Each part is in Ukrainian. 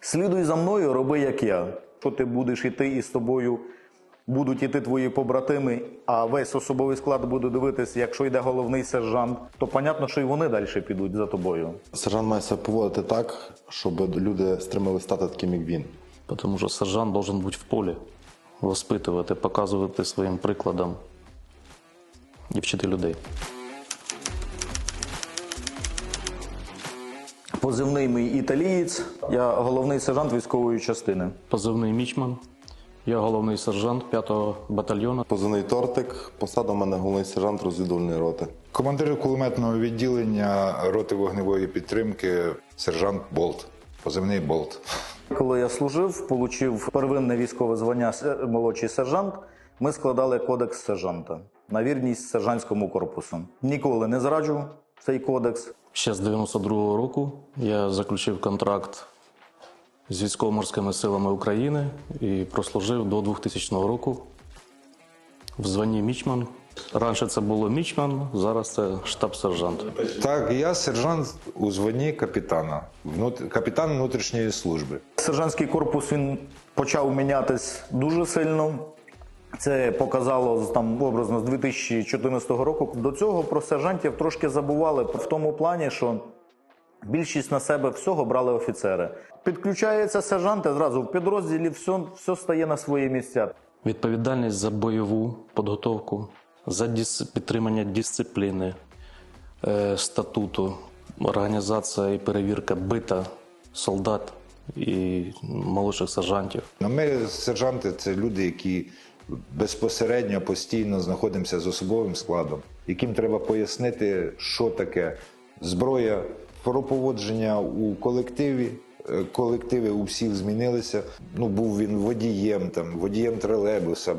Слідуй за мною, роби як я. Що ти будеш іти і з тобою будуть іти твої побратими, а весь особовий склад буде дивитись, якщо йде головний сержант, то понятно, що і вони далі підуть за тобою. Сержант має себе поводити так, щоб люди стремилися стати таким, як він. Потому что сержант должен быть в полі, воспитувати, показувати своїм прикладом і вчити людей. Позивний мій італієць, я головний сержант військової частини. Позивний мічман. Я головний сержант 5-го батальйону. Позивний тортик, посада в мене головний сержант розвідувальної роти. Командир кулеметного відділення роти вогневої підтримки сержант Болт. Позивний Болт. Коли я служив, отримав первинне військове звання молодший сержант. Ми складали кодекс сержанта на вірність сержантському корпусу. Ніколи не зраджу цей кодекс. Ще з 92-го року я заключив контракт з військово-морськими силами України і прослужив до 2000 року в званні мічман. Раніше це було мічман, зараз це штаб-сержант. Так, я сержант у званні капітана, капітан внутрішньої служби. Сержантський корпус він почав мінятись дуже сильно. Це показало там образно з 2014 року. До цього про сержантів трошки забували в тому плані, що більшість на себе всього брали офіцери. Підключається сержант, і зразу в підрозділі все, все стає на свої місця. Відповідальність за бойову підготовку, за дис... підтримання дисципліни, е, статуту, організація і перевірка бита солдат і молодших сержантів. Ну, Ми, сержанти, це люди, які безпосередньо постійно знаходимося з особовим складом, яким треба пояснити, що таке зброя, про поводження у колективі. Е, Колективи у всіх змінилися. Ну, був він водієм, там, водієм тролейбуса,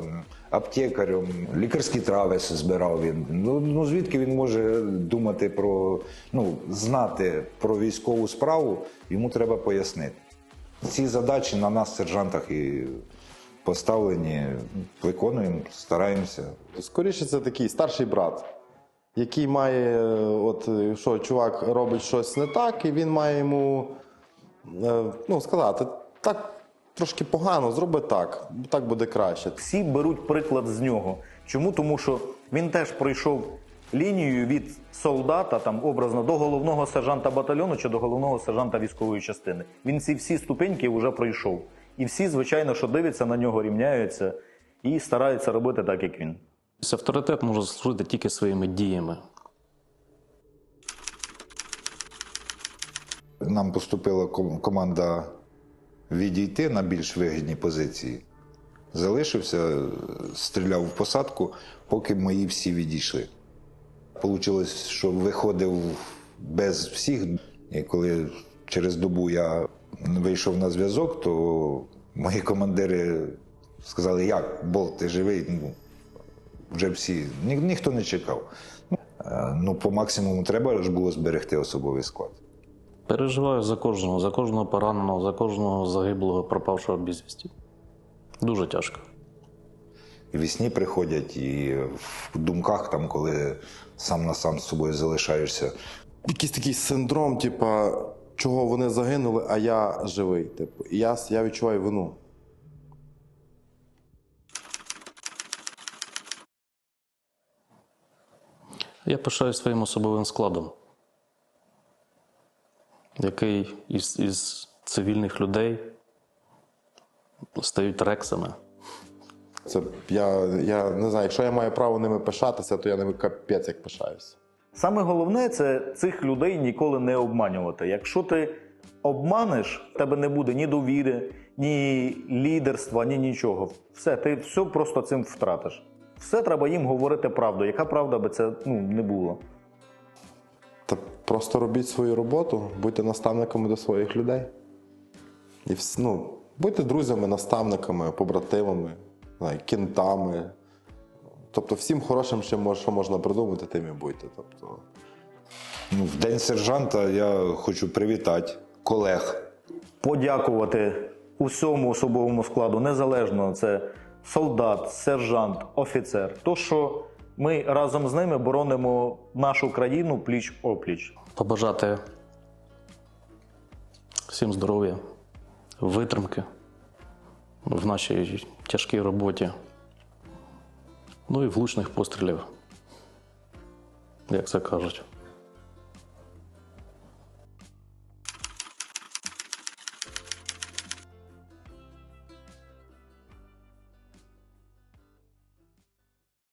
аптекарем, лікарські трави збирав він. Ну, ну звідки він може думати про ну, знати про військову справу, йому треба пояснити. Ці задачі на нас, сержантах, і поставлені, виконуємо, стараємося. Скоріше, це такий старший брат, який має, е, от що чувак робить щось не так, і він має йому е, ну, сказати, так трошки погано, зроби так, так буде краще. Всі беруть приклад з нього. Чому? Тому що він теж пройшов лінію від солдата, там образно до головного сержанта батальйону чи до головного сержанта військової частини. Він ці всі ступеньки вже пройшов. І всі, звичайно, що дивляться на нього, рівняються і стараються робити так, як він. Авторитет може служити тільки своїми діями. Нам поступила команда відійти на більш вигідні позиції. Залишився, стріляв в посадку, поки мої всі відійшли. Получилось, що виходив без всіх. І коли через добу я вийшов на зв'язок, то мої командири сказали, як, Болт, ти живий? Ну, вже всі, ні, ніхто не чекав. Е, Ну, по максимуму треба ж було зберегти особовий склад. Переживаю за кожного, за кожного пораненого, за кожного загиблого, пропавшого безвісті. Дуже тяжко. І вісні приходять, і в думках, там, коли сам на сам з собою залишаєшся. Якийсь такий синдром, типа, чого вони загинули, а я живий. Типу, і я, я відчуваю вину. Я пишаю своїм особовим складом, який із, із цивільних людей стають рексами. Це я, я не знаю, якщо я маю право ними пишатися, то я ними капець як пишаюся. Саме головне це цих людей ніколи не обманювати. Якщо ти обманеш, в тебе не буде ні довіри, ні лідерства, ні нічого. Все, ти все просто цим втратиш. Все треба їм говорити правду. Яка правда би це ну, не було? Та просто робіть свою роботу, будьте наставниками до своїх людей. І ну, будьте друзями, наставниками, побратимами, кінтами. Тобто всім хорошим, що можна придумати, тим і будьте. Тобто, Ну, в День сержанта я хочу привітати колег. подякувати усьому особовому складу, незалежно це солдат, сержант, офіцер. То, що ми разом з ними боронимо нашу країну пліч опліч. Побажати всім здоров'я, витримки в нашій тяжкій роботі. Ну і влучних пострілів, як це кажуть.